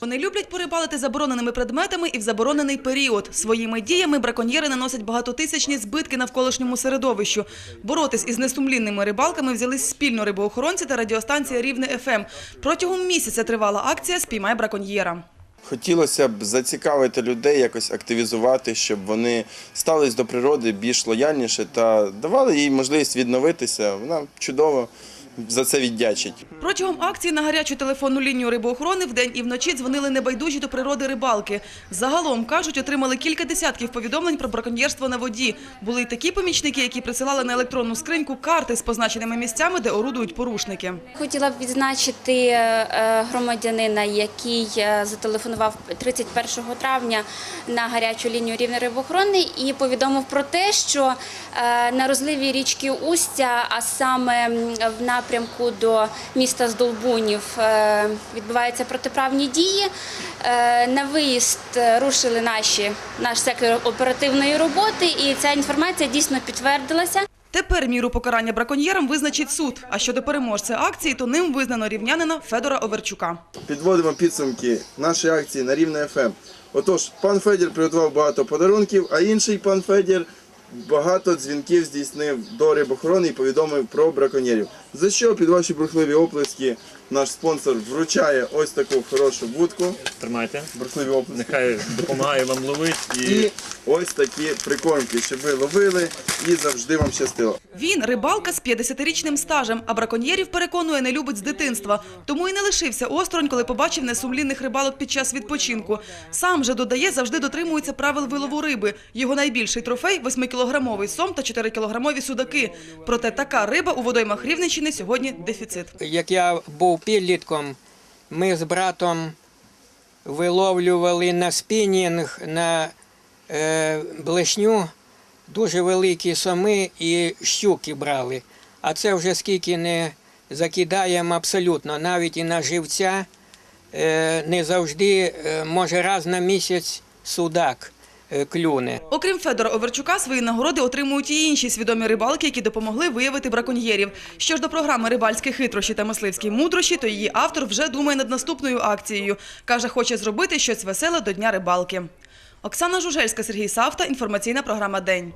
Вони люблять порибалити забороненими предметами і в заборонений період. Своїми діями браконьєри наносять багатотисячні збитки навколишньому середовищу. Боротись із несумлінними рибалками взялись спільно рибоохоронці та радіостанція Рівне ФМ. Протягом місяця тривала акція Спіймай браконьєра. Хотілося б зацікавити людей, якось активізувати, щоб вони ставились до природи більш лояльніше та давали їй можливість відновитися. Вона чудово за це віддячить. Протягом акції на гарячу телефонну лінію рибоохорони вдень і вночі дзвонили небайдужі до природи рибалки. Загалом, кажуть, отримали кілька десятків повідомлень про браконьєрство на воді. Були й такі помічники, які присилали на електронну скриньку карти з позначеними місцями, де орудують порушники. Хотіла б відзначити е, громадянина, який е, зателефонував 31 травня на гарячу лінію рівня рибоохорони і повідомив про те, що е, на розливі річки Устя, а саме в напрямку до міста Здолбунів, е, відбуваються протиправні дії. Е, На виїзд рушили наші наш сектор оперативної роботи, і ця інформація дійсно підтвердилася. Тепер міру покарання браконьєрам визначить суд. А щодо переможця акції, то ним визнано рівнянина Федора Оверчука. Підводимо підсумки нашої акції на рівне ФМ. Отож, пан Федір приготував багато подарунків, а інший пан Федір багато дзвінків здійснив до рибохорони і повідомив про браконьєрів. За що під ваші бурхливі оплески наш спонсор вручає ось таку хорошу будку. Тримайте. Бурхливі оплески. Нехай допомагає вам ловити і, І ось такі прикормки, щоб ви ловили і завжди вам щастило. Він рибалка з 50-річним стажем, а браконьєрів переконує, не любить з дитинства. Тому і не лишився осторонь, коли побачив несумлінних рибалок під час відпочинку. Сам же додає, завжди дотримується правил вилову риби. Його найбільший трофей – 8-кілограмовий сом та 4-кілограмові судаки. Проте така риба у водоймах Рівненщини сьогодні дефіцит. як я був підлітком, ми з братом виловлювали на спінінг на блешню дуже великі соми і щуки брали. А це вже скільки не закидаємо абсолютно, навіть і на живця е, не завжди, е, може раз на місяць судак е, клюне. Окрім Федора Оверчука, свої нагороди отримують і інші свідомі рибалки, які допомогли виявити браконьєрів. Що ж до програми «Рибальські хитрощі та мисливські мудрощі», то її автор вже думає над наступною акцією. Каже, хоче зробити щось веселе до Дня рибалки. Оксана Жужельська, Сергій Савта. Інформаційна програма «День».